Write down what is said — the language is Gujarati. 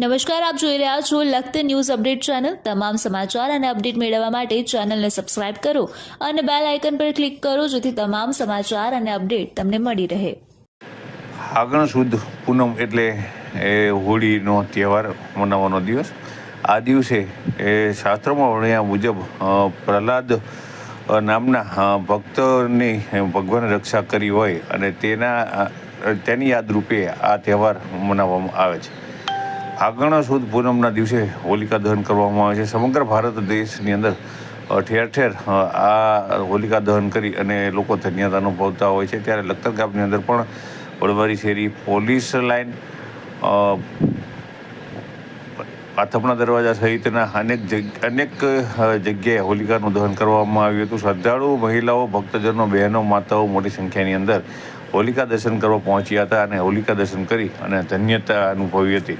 નમસ્કાર, આપ જોઈ રહ્યા છો લખત ન્યૂઝ અપડેટ ચેનલ. તમામ સમાચાર અને અપડેટ મેળવવા માટે ચેનલને સબસ્ક્રાઇબ કરો અને બેલ આઇકન પર ક્લિક કરો જેથી તમામ સમાચાર અને અપડેટ તમને મળી રહે. ફાગણ સુદ પૂનમ એટલે એ હોળીનો તહેવાર મનાવવાનો દિવસ. આ દિવસે એ શાસ્ત્રોમાં વર્ણ્યા મુજબ પ્રહલાદ નામના ભક્તની ભગવાન રક્ષા કરી હોય અને તેના તેની યાદરૂપે આ તહેવાર મનાવવામાં આવે છે. ફાગણ સુદ પૂનમના દિવસે હોલિકા દહન કરવામાં આવે છે. સમગ્ર ભારત દેશની અંદર ઠેર ઠેર આ હોલિકા દહન કરી અને લોકો ધન્યતા અનુભવતા હોય છે. ત્યારે લખતર અંદર પણ વડવારી શેરી પોલીસ લાઇન અ, દરવાજા સહિતના અનેક અનેક જગ્યાએ હોલિકાનું દહન કરવામાં આવ્યું હતું. શ્રદ્ધાળુ મહિલાઓ ભક્તજનો બહેનો માતાઓ મોટી સંખ્યાની અંદર હોલિકા દર્શન કરવા પહોંચ્યા હતા અને હોલિકા દર્શન કરી અને ધન્યતા અનુભવી હતી.